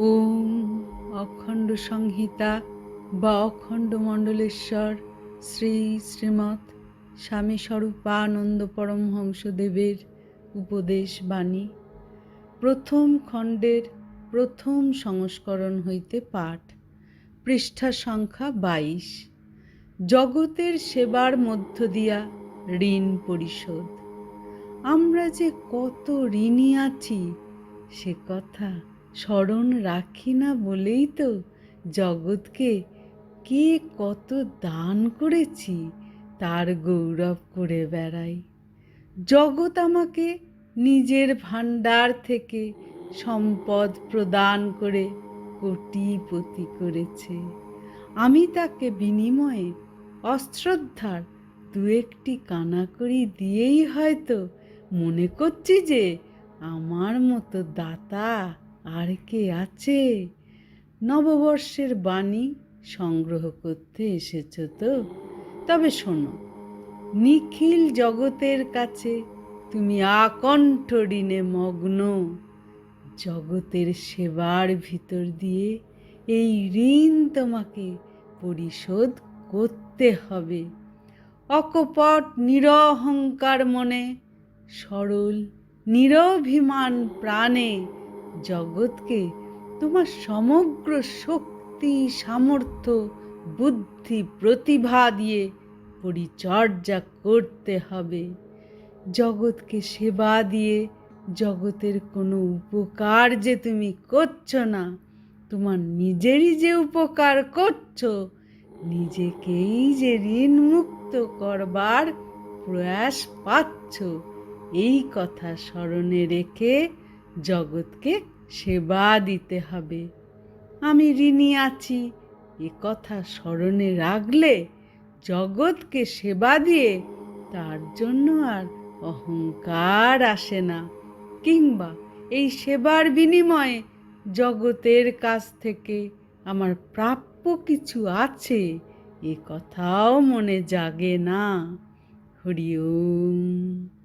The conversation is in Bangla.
ওম অখণ্ড সংহিতা বা অখণ্ড মণ্ডলেশ্বর শ্রী শ্রীমৎ স্বামী স্বরূপানন্দ পরমহংসদেবের উপদেশ বাণী। প্রথম খণ্ডের প্রথম সংস্করণ হইতে পাঠ। পৃষ্ঠা সংখ্যা বাইশ। জগতের সেবার মধ্য দিয়া ঋণ পরিশোধ। আমরা যে কত ঋণী আছি, সে কথা স্মরণ রাখি না বলেই তো জগৎকে কে কত দান করেছি তার গৌরব করে বেড়াই। জগৎ আমাকে নিজের ভাণ্ডার থেকে সম্পদ প্রদান করে কোটিপতি করেছে। আমি তাকে বিনিময়ে অশ্রদ্ধার দু একটি কানাকড়ি দিয়েই হয়তো মনে করছি যে আমার মতো দাতা আর কে আছে? নববর্ষের বাণী সংগ্রহ করতে এসেছ তো? তবে শোনো, নিখিল জগতের কাছে তুমি আকণ্ঠ ঋণে মগ্ন। জগতের সেবার ভিতর দিয়ে এই ঋণ তোমাকে পরিশোধ করতে হবে। অকপট নিরহংকার মনে, সরল নিরভিমান প্রাণে জগৎকে তোমার সমগ্র শক্তি, সামর্থ্য, বুদ্ধি, প্রতিভা দিয়ে পরিচর্যা করতে হবে। জগৎকে সেবা দিয়ে জগতের কোনো উপকার যে তুমি করছ না, তোমার নিজেরই যে উপকার করছ, নিজেকেই যে ঋণ মুক্ত করবার প্রয়াস পাচ্ছ, এই কথা স্মরণে রেখে জগৎকে সেবা দিতে হবে। আমি ঋণী আছি। এ কথা স্মরণে রাখলে জগৎকে সেবা দিয়ে তার জন্য আর অহংকার আসে না। কিংবা এই সেবার বিনিময়ে জগতের কাছ থেকে আমার প্রাপ্য কিছু আছে, এ কথাও মনে জাগে না। হরি ওম।